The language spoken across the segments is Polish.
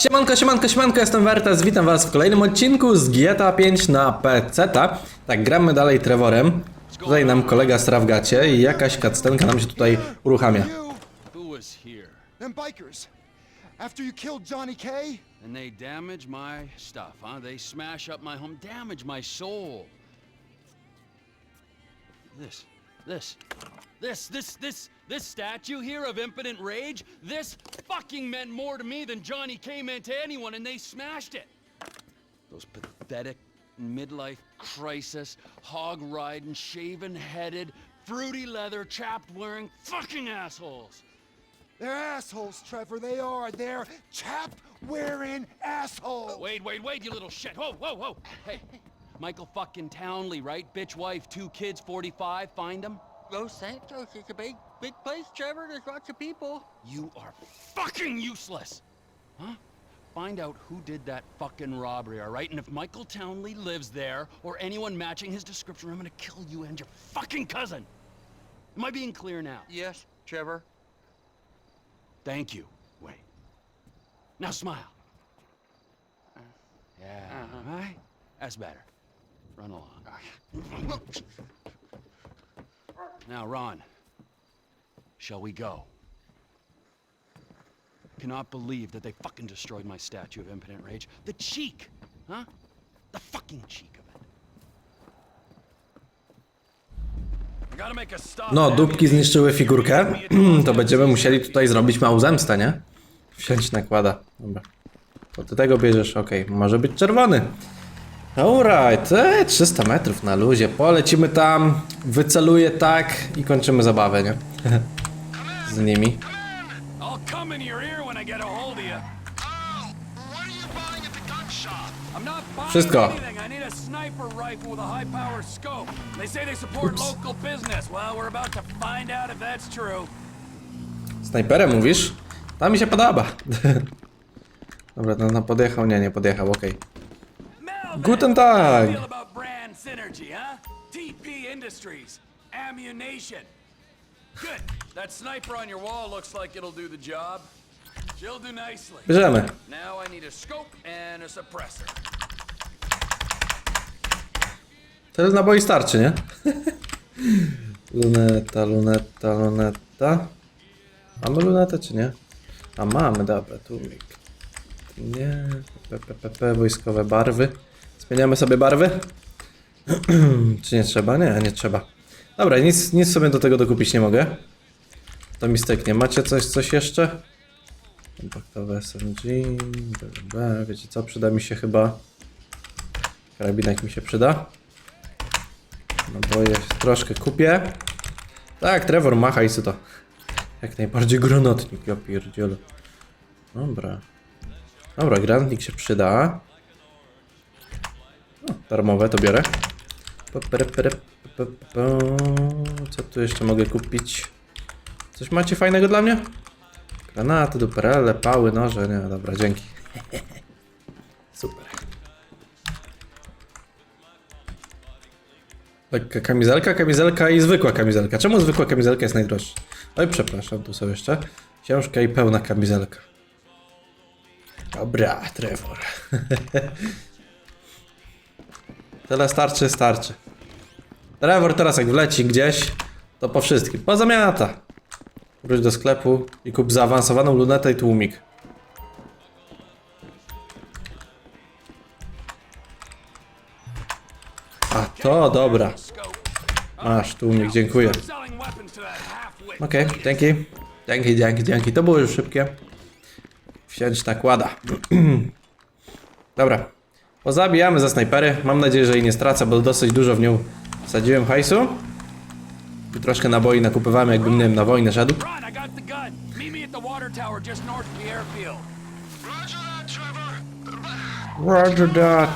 Siemanko, siemanko, siemanko, jestem Wertes, witam was w kolejnym odcinku z GTA 5 na PC. Tak, gramy dalej Trevorem. Tutaj nam kolega sra w gacie i jakaś cutscenka nam się tutaj uruchamia. Them bikers. After you killed Johnny K, And they damage my stuff, huh? They smash up my home, damage my soul. This, this, this, this, this, this statue here of impotent rage, this fucking meant more to me than Johnny K meant to anyone, and they smashed it. Those pathetic midlife crisis, hog riding, shaven headed, fruity leather, chapped wearing fucking assholes. they're assholes, Trevor. They are. They're chap wearing assholes. Wait, wait, wait, you little shit. Whoa, whoa, whoa. Hey, Michael fucking Townley, right? Bitch wife, two kids, 45. Find him. Los Santos is a big, big place, Trevor. There's lots of people. You are fucking useless. Huh? Find out who did that fucking robbery, all right? And if Michael Townley lives there or anyone matching his description, I'm gonna kill you and your fucking cousin. Am I being clear now? Yes, Trevor. Thank you. Wait. Now smile. Yeah, Uh-huh. all right? That's better. Run along. Now, Ron, shall we go? Cannot believe that they fucking destroyed my statue of impotent rage. The cheek, huh? The fucking cheek of it. No, dupki zniszczyły figurkę, to będziemy musieli tutaj zrobić małą zemstę, nie? Wsiąść nakłada. Dobra. To ty tego bierzesz, okej. Może być czerwony. Alright, e, 300 metrów na luzie. Polecimy tam, wyceluję tak i kończymy zabawę, nie? Z nimi. I'll come in your ear when I get a hold of you. What are you buying at the gun shop? I'm not buying Wszystko. anything. I need a sniper rifle with a high-power scope. They say they support Oops. local business. Well, we're about to find out if that's true. Snajperem mówisz? To mi się podoba. Dobra, no, no podjechał, nie, nie podjechał, okej. Guten Tag. TP Industries, ammunition. Good. That sniper on your wall looks like it'll do the job. She'll do nicely. Bierzemy. Now I need a scope and a suppressor. Tyle naboi starczy, nie? luneta, luneta, luneta. Mamy lunetę czy nie? A mamy, dobra, tłumik. Nie, PPP, wojskowe barwy. Zmieniamy sobie barwy? czy nie trzeba? Nie, nie trzeba. Dobra, nic, nic sobie do tego dokupić nie mogę. To mi styknie. Macie coś, coś jeszcze? Kompaktowe SMG, BB, wiecie co, przyda mi się chyba... Karabinek mi się przyda. No bo ja troszkę kupię. Tak, Trevor ma hajsu to. Jak najbardziej granatnik, ja. Dobra. Dobra, granatnik się przyda. Darmowe to biorę. Co tu jeszcze mogę kupić? Coś macie fajnego dla mnie? Granaty, duperele, pały, noże, nie, dobra, dzięki. Super. Lekka kamizelka, kamizelka i zwykła kamizelka. Czemu zwykła kamizelka jest najdroższa? Oj, przepraszam, tu są jeszcze. Ciężka i pełna kamizelka. Dobra, Trevor. Tyle starczy, starczy. Trevor teraz jak wleci gdzieś, to po wszystkim. Pozamiata. Wróć do sklepu i kup zaawansowaną lunetę i tłumik. A to dobra. Masz tłumik, dziękuję. Okej, dzięki. Dzięki, dzięki, dzięki. To było już szybkie. Wsiąść nakłada. Dobra. Pozabijamy za snajpery. Mam nadzieję, że jej nie stracę, bo dosyć dużo w nią wsadziłem hajsu. I troszkę naboi nakupywamy, jakbym nie wiem, na wojnę szedł. Roger that.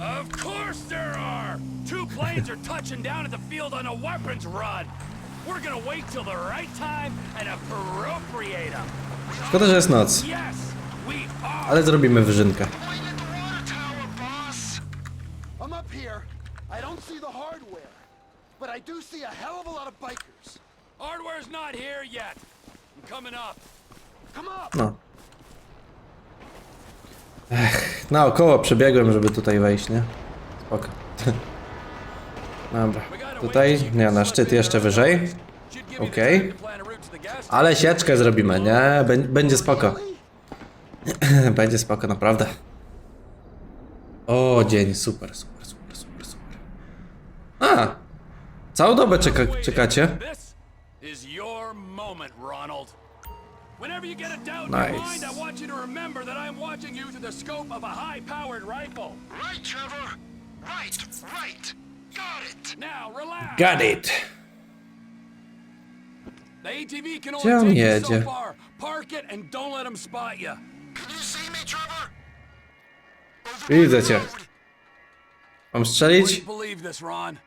Of course there are! Two planes are touching down at the field on a weapons run. We're gonna wait till the right time and appropriate them. Szkoda, że jest noc, Yes. Ale zrobimy wyżynkę. Waiting at the water tower, boss. I'm up here. I don't see the hardware, but I do see a hell of a lot of bikers. Hardware's not here yet. I'm coming up. Come up. No. Ech, naokoło przebiegłem, żeby tutaj wejść, nie? Spoko. Dobra. Tutaj, nie, na szczyt jeszcze wyżej. Okej. Ale sieczkę zrobimy, nie? Bę- Będzie spoko. Będzie spoko, naprawdę. O, dzień, super, super, super, super, super. A! Całą dobę czeka czekacie? Is your moment, Ronald. Whenever you get a doubt in Nice. your mind, I want you to remember that I'm watching you through the scope of a high-powered rifle. Right, Trevor. Right, right. Got it. Now, relax. Got it! The ATV can only take you jedzie? so far. Park it and don't let them spot you. Widzę cię. Mam strzelić? Believe this, Ron.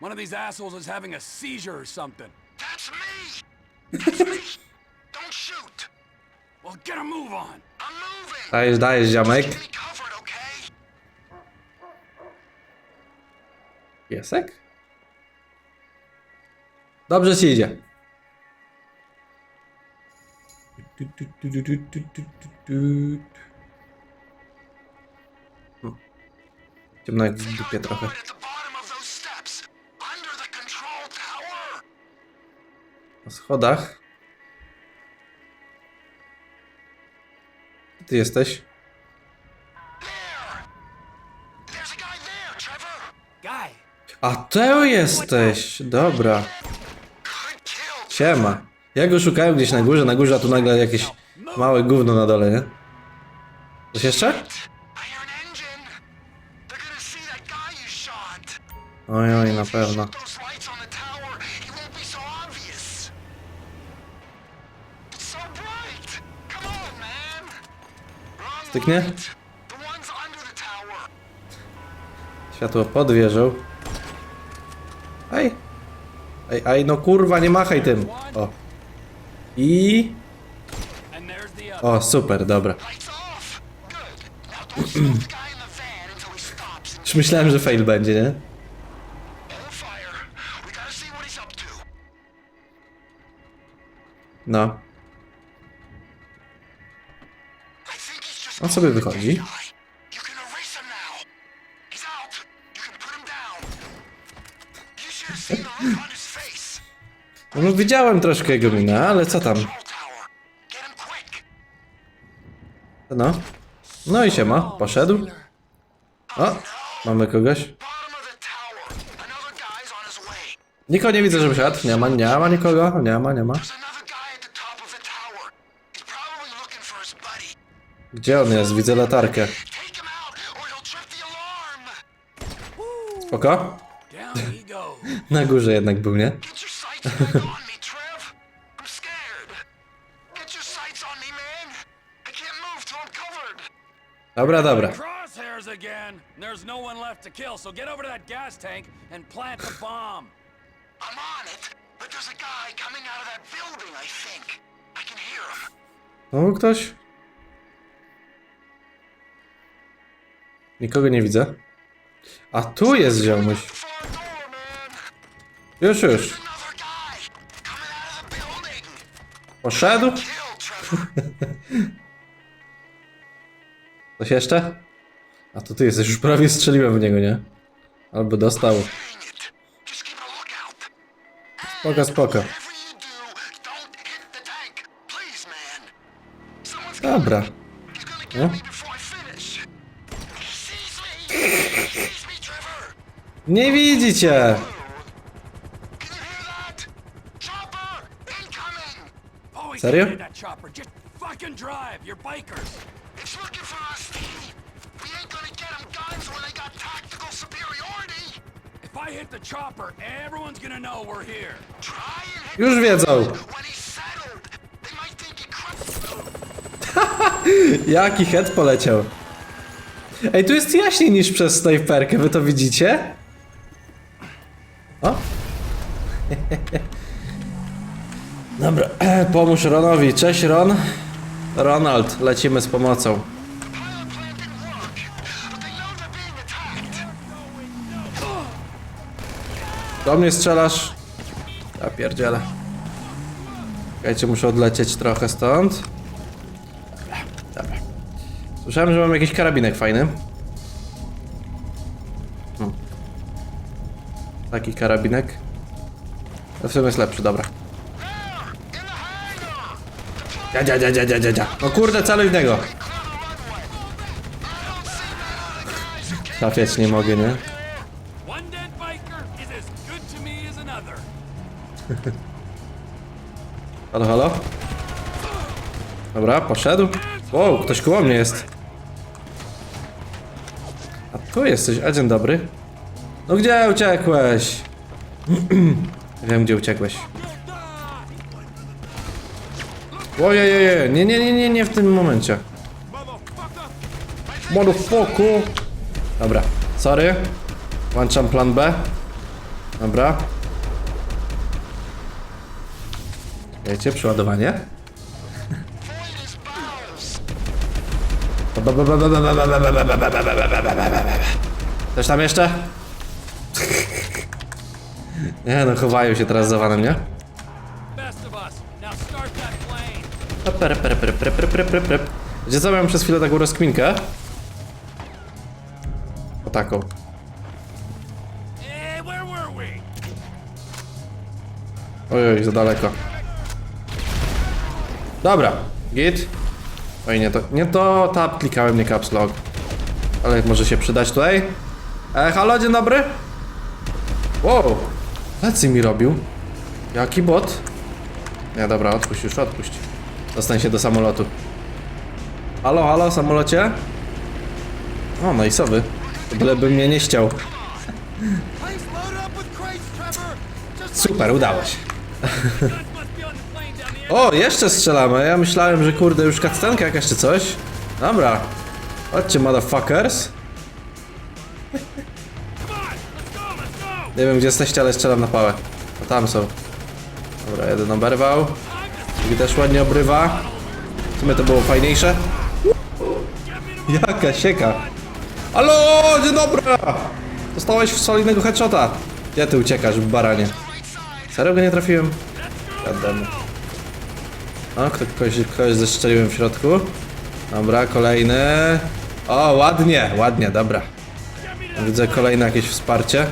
One of these assholes is having a seizure or something. That's me. That's me. Don't shoot. Well, get a move on. I'm moving. Dajesz, dajesz, ziomek. Me covered, okay? Piesek? Dobrze ci idzie. Ciemno jak w dupie trochę. Na schodach. Ty jesteś? A to jesteś! Dobra. Siema. Ja go szukałem gdzieś na górze, na górze, a tu nagle jakieś małe gówno na dole, nie? Coś jeszcze? Oj, oj, na pewno. Styknie? Światło pod wieżą. Ej. Ej, ej, no kurwa, nie machaj tym. O. I... O, super, dobra. Już myślałem, że fail będzie, nie? No. On sobie wychodzi. No widziałem troszkę jego minę, ale co tam? No. No i siema, poszedł. O, mamy kogoś. Nikogo nie widzę, żeby szedł. Nie ma, nie ma nikogo. Nie ma, nie ma. Gdzie on jest? Widzę latarkę. Spoko? Na górze jednak był, nie? Get your sights back on me, Trev. I'm scared. Get your sights on me, man. I can't move till I'm covered. Dobra, dobra. Crosshairs again. There's no one left to kill, so get over to that gas tank and plant the bomb. I'm on it, but there's a guy coming out of that building, I think. I can hear him. Ktoś? Nikogo nie widzę. A tu jest ziomuś. Już, już. Poszedł? Coś jeszcze? A to ty jesteś, już prawie strzeliłem w niego, nie? Albo dostał. Spoko, spoko. Whatever you do, don't hit Już wiedzą. Jaki head poleciał. Ej, tu jest jaśniej niż przez snajperkę, wy to widzicie? O! Dobra, pomóż Ronowi. Cześć Ron. Ronald, lecimy z pomocą. Do mnie strzelasz? Ja pierdzielę. Czekajcie, muszę odlecieć trochę stąd. Słyszałem, że mam jakiś karabinek fajny. Hmm. Taki karabinek. W sumie jest lepszy, dobra. Ja, ja, ja, ja, ja, ja. No kurde, celuj w niego. Trafiać nie mogę, nie? Halo, halo? Dobra, poszedł. Wow, ktoś koło mnie jest. A tu jesteś, a dzień dobry. No gdzie uciekłeś? Wiem, gdzie uciekłeś. Ojej, nie, nie, nie, nie, nie w tym momencie. Motherfucker! Dobra, sorry. Włączam plan B. Dobra. Wiecie, przeładowanie. Też tam jeszcze? Nie no, chowają się teraz za vanem, nie? Per, per, per, per. Wiecie co, miałem przez chwilę taką rozkminkę. O taką. We? Ojoj, za daleko. Dobra, git. Oj, nie to, nie to tab klikałem, nie caps lock. Ale może się przydać tutaj. E, halo, dzień dobry. Wow, lecy mi robił. Jaki bot? Nie, dobra, odpuść już, odpuść. Dostań się do samolotu. Halo, halo, samolocie? O, no i. Byle bym mnie nie. Just Super, udało się. O, jeszcze strzelamy. Ja myślałem, że kurde, już kaccenka jakaś czy coś. Dobra. Chodźcie, motherfuckers. Nie wiem, gdzie jesteście, ale strzelam na pałę. O, tam są. Dobra, jeden oberwał. Drugi też ładnie obrywa. W sumie to było fajniejsze. Jaka sieka. Halo, dzień dobry! Dostałeś w solidnego headshota. Gdzie ty uciekasz, baranie? Serio go nie trafiłem? Wiadomo. O, kto, kogoś, kogoś zestrzeliłem w środku. Dobra, kolejny. O, ładnie, ładnie, dobra. Widzę kolejne jakieś wsparcie.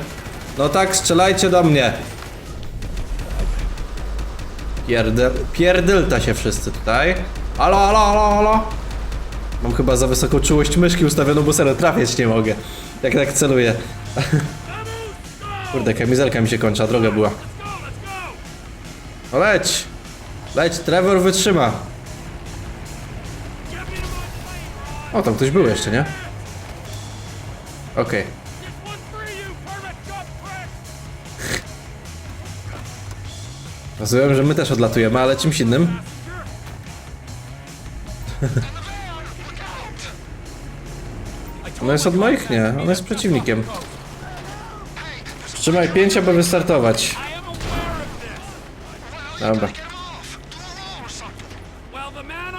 No tak, strzelajcie do mnie. Pierdel, pierdylta się wszyscy tutaj. Halo, halo, halo, halo. Mam chyba za wysoką czułość myszki ustawioną, bo serio trafiać nie mogę. Jak tak celuję. Kurde, kamizelka mi się kończy, a droga była. No leć! Leć, Trevor wytrzyma. O, tam ktoś był jeszcze, nie? Okej. This Rozumiem, że my też odlatujemy, ale czymś innym. Ono jest od moich? Nie, ono jest przeciwnikiem. Trzymaj pięć, aby wystartować. Dobra.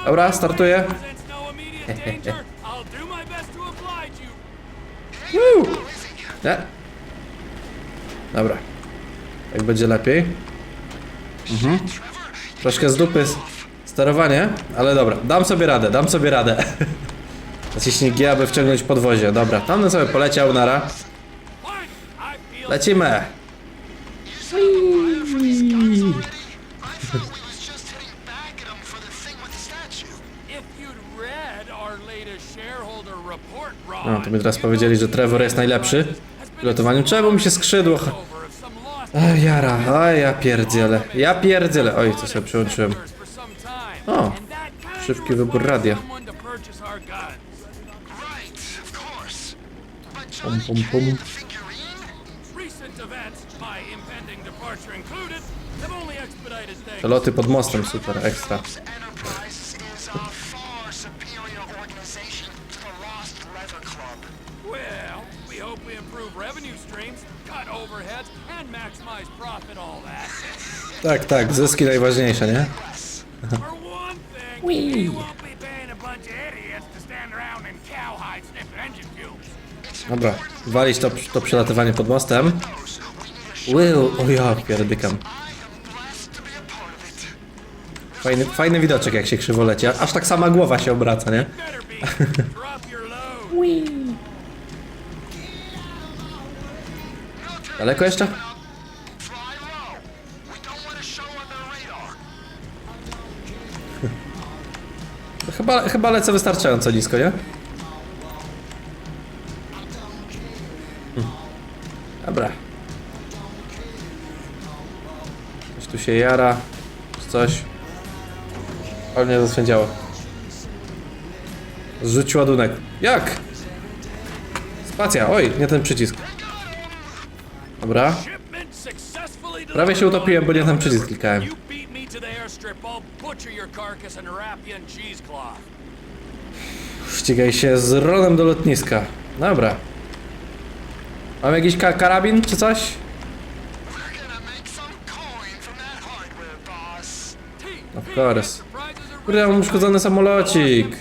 Dobra, startuję. no. Woo! Nie? Dobra. Tak będzie lepiej. Mhm. Troszkę z dupy sterowanie, ale dobra. Dam sobie radę, dam sobie radę. Naciśnij G, aby wciągnąć podwozie. Dobra, tam sobie poleciał, nara. Lecimy! No, to mi teraz powiedzieli, że Trevor jest najlepszy w pilotowaniu. Czemu mi się skrzydło? Ej, jara, oj, ja pierdzielę. Ja pierdzielę. Oj, co sobie time. O, szybki wybór radia. Pum, pum, pum. things. Przeloty pod mostem, super, ekstra. A. Well, we hope we improve revenue streams, Tak, tak, zyski najważniejsze, nie? Dobra, walić to, to przelatywanie pod mostem. Will, o ja pierdykam. Fajny, fajny widoczek jak się krzywo leci. Aż tak sama głowa się obraca, nie? Better their radar. Chyba, chyba lecę wystarczająco nisko, nie? Hmm. Dobra. Coś tu się jara. Coś. Ale nie zaswędziało. Zrzuć ładunek. Jak? Spacja. Oj, nie ten przycisk. Dobra. Prawie się utopiłem, bo nie ten przycisk klikałem. Ścigaj się z Ronem do lotniska. Dobra. Mam jakiś ka karabin czy coś? Of course. Kurde, mam uszkodzony samolocik.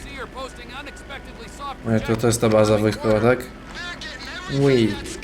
Oj, to, to jest ta baza wojskowa, tak? They're getting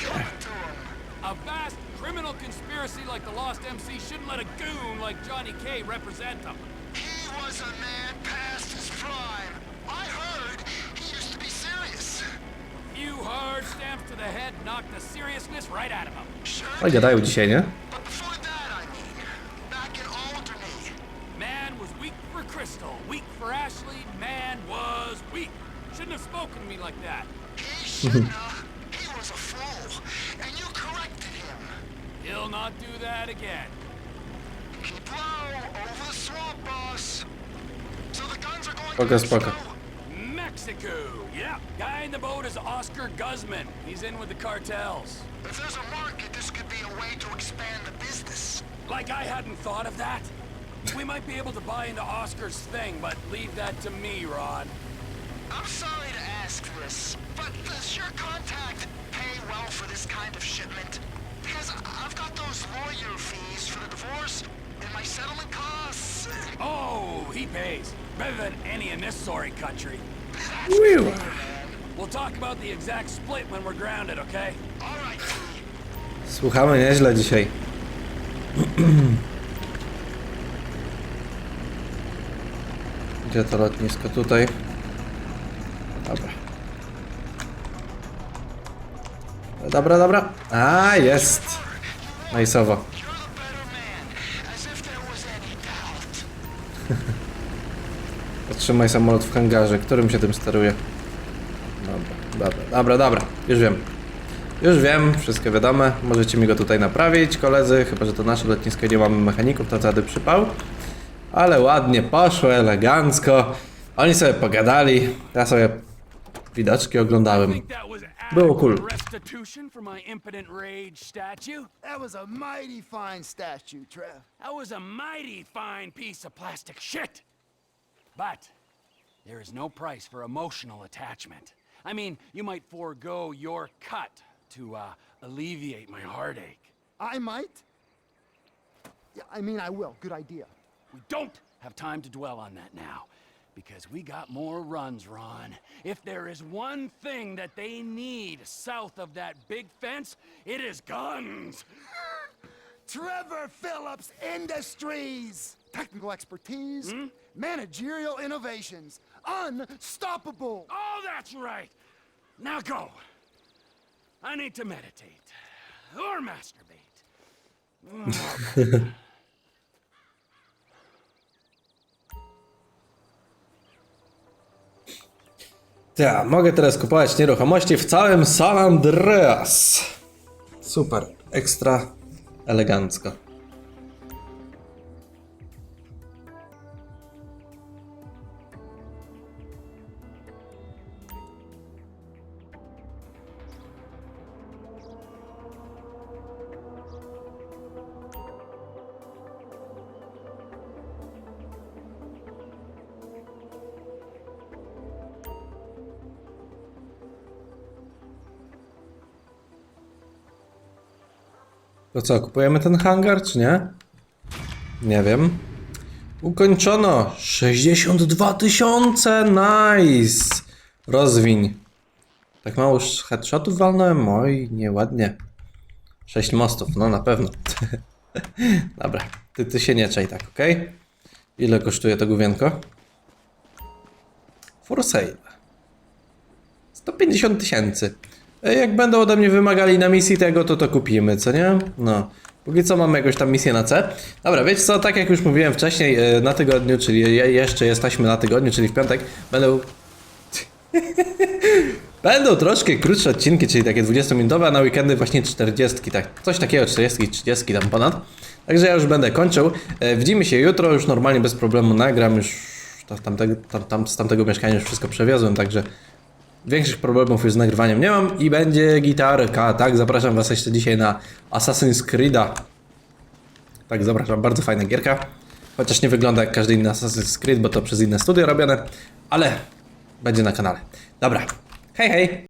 the guns are going Spoko, to spoko. the boat is Oscar Guzman. He's in with the cartels. If there's a market, this could be a way to expand the business. Like I hadn't thought of that. We might be able to buy into Oscar's thing, but leave that to me, Rod. I'm sorry to ask this, but does your contact pay well for this kind of shipment? Because I- I've got those lawyer fees for the divorce and my settlement costs. Oh, he pays. Better than any in this sorry country. We'll talk about the exact split when we're grounded, okay? All right, T. Słuchamy nieźle dzisiaj. Gdzie to lotnisko? Tutaj. Dobra. Dobra, dobra. A, jest. Najsowo. Any doubt. Zatrzymaj samolot w hangarze. Którym się tym steruje? Dobra, dobra, dobra. Już wiem. Już wiem, wszystko wiadome. Możecie mi go tutaj naprawić, koledzy. Chyba, że to nasze lotnisko i nie mamy mechaników, to wtedy przypał. Ale ładnie poszło, elegancko. Oni sobie pogadali. Ja sobie widoczki oglądałem. Było cool. restitution for my impotent rage statue? That was a mighty fine statue, Trev. That was a mighty fine piece of plastic shit. But there is no price for emotional attachment. I mean, you might forego your cut to uh, alleviate my heartache. I might? Yeah, I mean, I will. Good idea. We don't have time to dwell on that now. Because we got more runs, Ron. If there is one thing that they need south of that big fence, it is guns. Trevor Phillips Industries! Technical expertise, managerial innovations, unstoppable! Oh, that's right. Now go. I need to meditate or masturbate. Ja, mogę teraz kupować nieruchomości w całym San Andreas. Super, ekstra, elegancko. To co, kupujemy ten hangar, czy nie? Nie wiem. Ukończono! 62 tysiące! Nice! Rozwiń. Tak mało już headshotów walnąłem? Oj, nieładnie. 6 mostów, no na pewno. Dobra, ty, ty się nie czaj tak, okej? Ile kosztuje to główienko? For sale. 150 tysięcy. E, Jak będą ode mnie wymagali na misji tego, to to kupimy, co nie? No. Póki co mamy jakąś tam misję na C. Dobra, wiecie co, tak jak już mówiłem wcześniej, e, na tygodniu, czyli je- jeszcze jesteśmy na tygodniu, czyli w piątek, będą... Będą troszkę krótsze odcinki, czyli takie 20-minutowe, a na weekendy właśnie 40, tak, coś takiego, 40, 30 tam ponad. Także ja już będę kończył. E, Widzimy się jutro, już normalnie bez problemu nagram, już tam, tamtego, tam, tam, z tamtego mieszkania już wszystko przewiozłem, także większych problemów już z nagrywaniem nie mam i będzie gitarka, tak, zapraszam was jeszcze dzisiaj na Assassin's Creed'a. Tak, zapraszam, bardzo fajna gierka. Chociaż nie wygląda jak każdy inny Assassin's Creed, bo to przez inne studio robione, ale będzie na kanale. Dobra, hej hej!